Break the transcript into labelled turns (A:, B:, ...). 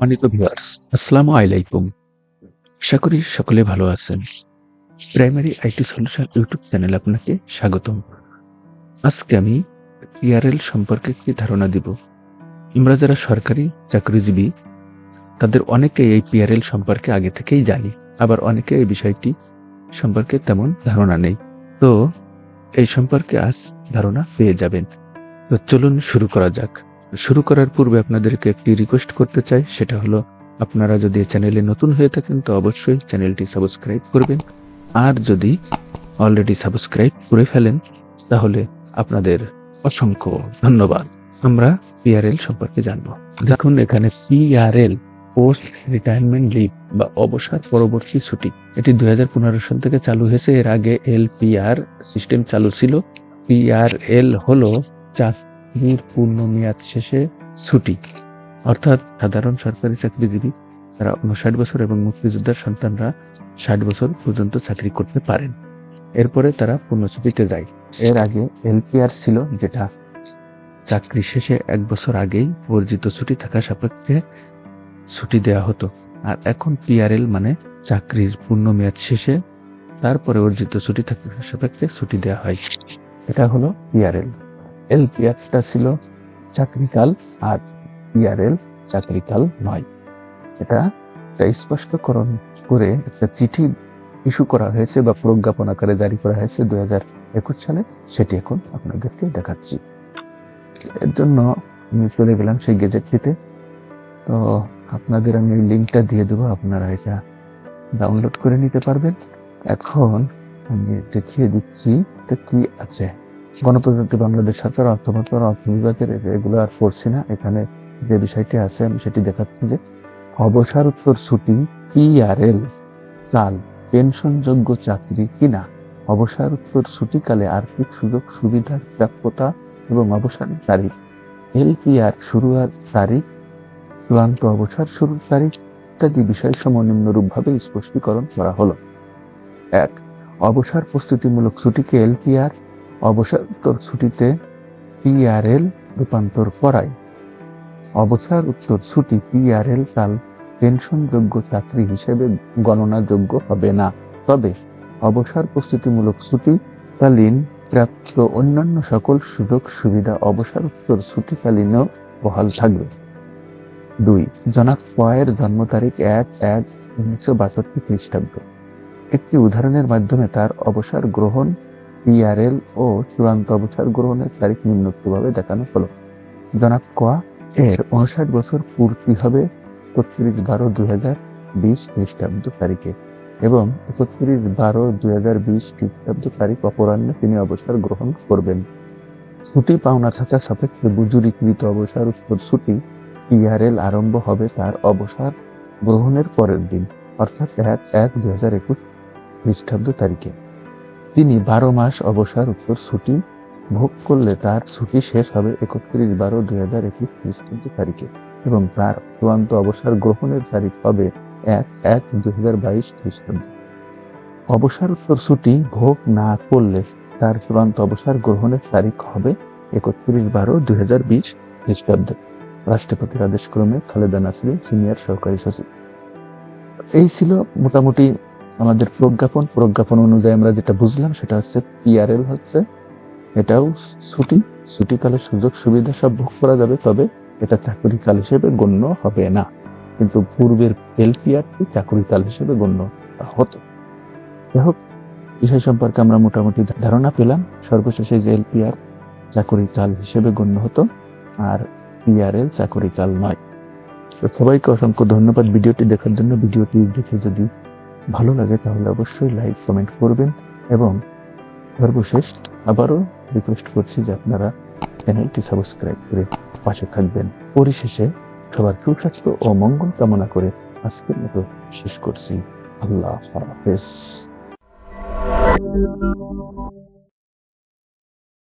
A: সম্মানিত ভিউয়ার্স আসসালামু আলাইকুম। আশা করি সকলে ভালো আছেন। Primary IT solution YouTube channel আপনাকে স্বাগতম। আজকে আমি পিআরএল সম্পর্কে একটি ধারণা দিব। আমরা যারা সরকারি চাকরিজীবী, তাদের অনেকে এই পিআরএল সম্পর্কে আগে থেকেই জানি, আবার অনেকে এই বিষয়টি সম্পর্কে তেমন ধারণা নেই। তো এই সম্পর্কে আজ ধারণা পেয়ে যাবেন। তো চলুন শুরু করা যাক। শুরু করার পূর্বে আপনাদেরকে একটি রিকোয়েস্ট করতে চাই, সেটা হলো, আপনারা যদি চ্যানেলে নতুন হয়ে থাকেন, তো অবশ্যই চ্যানেলটি সাবস্ক্রাইব করবেন। আর যদি অলরেডি সাবস্ক্রাইব করে ফেলেন, তাহলে আপনাদের অসংখ্য ধন্যবাদ। আমরা পিআরএল সম্পর্কে জানব। যখন এখানে পিআরএল পোস্ট রিটায়ারমেন্ট লিভ বা অবসর পরবর্তী ছুটি। এটি দুই হাজার পনেরো সাল থেকে চালু হয়েছে। এর আগে এলপিআর সিস্টেম চালু ছিল। পিআরএল হলো চাকরির পূর্ণ মেয়াদ শেষে ছুটি। অর্থাৎ সাধারণ সরকারি চাকরিজীবী তারা উনষাট বছর এবং মুক্তিযোদ্ধার সন্তানরা ষাট বছর পর্যন্ত চাকরি করতে পারেন। এরপরে তারা পূর্ণছুটিতে যায়। এর আগে এলপিআর ছিল যেটা চাকরি শেষে এক বছর আগেই অর্জিত ছুটি থাকা সাপেক্ষে ছুটি দেওয়া হতো। আর এখন পিআরএল মানে চাকরির পূর্ণ মেয়াদ শেষে তারপরে অর্জিত ছুটি থাকা সাপেক্ষে ছুটি দেওয়া হয়। এটা হলো পিআরএল। এলপিআরটা ছিল চাকরিকাল আর পিআরএল চাকরিকাল নয়। এটা একটা স্পষ্টকরণ করে একটা চিঠি ইস্যু করা হয়েছে বা প্রজ্ঞাপন আকারে জারি করা হয়েছে দুই হাজার একুশ সালে। সেটি এখন আপনাদেরকে দেখাচ্ছি। এর জন্য আমি চলে গেলাম সেই গেজেটটিতে। তো আপনাদের আমি ওই লিঙ্কটা দিয়ে দেবো, আপনারা এটা ডাউনলোড করে নিতে পারবেন। এখন আমি দেখিয়ে দিচ্ছি তো কি আছে। গণপ্রজাতন্ত্রী বাংলাদেশ সরকার অর্থ মন্ত্রণালয় অর্থ বিভাগের এগুলো আর পড়ছি না। এখানে যে বিষয়টি আছে, আমি সেটি দেখাচ্ছি যে অবসর উত্তর ছুটি পিআরএল কাল পেনশনযোগ্য চাকরি কিনা? অবসর উত্তর ছুটিকালে আর্থিক সুযোগ সুবিধার প্রাপ্যতা এবং অবসানের তারিখ? এলপিআর শুরুয়ার তারিখ? চূড়ান্ত অবসর শুরুর তারিখ? ইত্যাদি বিষয়সমূহ নিম্নরূপভাবে স্পষ্টীকরণ করা হলো। এক, অবসর প্রস্তুতিমূলক ছুটিকে এলপিআর অবসর ছুটিতে পিআরএল রূপান্তর করায়। অবসর উত্তর ছুটি পিআরএল কাল পেনশনযোগ্য চাকরি হিসেবে গণনাযোগ্য হবে না। তবে অবসর প্রস্তুতিমূলক ছুটিকালীন প্রাপ্ত অন্যান্য সকল সুযোগ সুবিধা অবসর উত্তর ছুটিকালীনও বহাল থাকবে। দুই জনাক পয়ের জন্ম তারিখ এক এক উনিশশো বাষট্টি খ্রিস্টাব্দ। একটি উদাহরণের মাধ্যমে তার অবসর গ্রহণ পিআরএল ও চূড়ান্ত অবসর গ্রহণের তারিখ নিম্নোক্তভাবে দেখানো হলো। জনাব কোয়া, এর উনষাট বছর পূর্তি হবে একত্রিশ বারো দুই হাজার বিশ খ্রিস্টাব্দ তারিখে। এবং একত্রিশ বারো দুই হাজার বিশ খ্রিস্টাব্দ তারিখ অপরাহ্নে তিনি অবসর গ্রহণ করবেন। ছুটি পাওনা থাকা সাপেক্ষে বুজুরিকৃত অবসর ছুটি পিআরএল আরম্ভ হবে তার অবসর গ্রহণের পরের দিন, অর্থাৎ এক এক দুই হাজার একুশ খ্রিস্টাব্দ তারিখে। তিনি বারো মাস অবসর উত্তর ছুটি ভোগ করলে তার ছুটি শেষ হবে একত্রিশ বারো দুই হাজার একুশ খ্রিস্টাব্দ তারিখে এবং তার চূড়ান্ত অবসর গ্রহণের তারিখ হবে এক এক দুই হাজার বাইশ খ্রিস্টাব্দ। অবসর উত্তর ছুটি ভোগ না করলে তার চূড়ান্ত অবসর গ্রহণের তারিখ হবে একত্রিশ বারো দুই হাজার বিশ খ্রিস্টাব্দ। রাষ্ট্রপতির আদেশক্রমে খালেদা নাসরিন সিনিয়র সরকারি সচিব। এই ছিল মোটামুটি আমাদের প্রজ্ঞাপন প্রজ্ঞাপন অনুযায়ী আমরা যেটা বুঝলাম সেটা হচ্ছে পিআরএল হচ্ছে, এটাও ছুটি, ছুটিকালে সুযোগ সুবিধা সব ভোগ করা যাবে, তবে এটা চাকরিকাল হিসেবে গণ্য হবে না। কিন্তু পূর্বের এলপিআরটি চাকরিকাল হিসেবে গণ্য হতো। যাই হোক, বিষয় সম্পর্কে আমরা মোটামুটি ধারণা পেলাম। সর্বশেষে যে এলপিআর চাকরিকাল হিসেবে গণ্য হতো, আর পিআরএল চাকরিকাল নয়। সবাইকে অসংখ্য ধন্যবাদ ভিডিওটি দেখার জন্য। ভিডিওটি দেখে যদি ভালো লাগে, তাহলে অবশ্যই লাইক কমেন্ট করবেন এবং সর্বশেষ আবারও রিকোয়েস্ট করছি যে আপনারা চ্যানেলটি সাবস্ক্রাইব করে পাশে থাকবেন। পরিশেষে সবার সুস্বাস্থ্য ও মঙ্গল কামনা করে আজকের মতো শেষ করছি। আল্লাহ হাফেজ।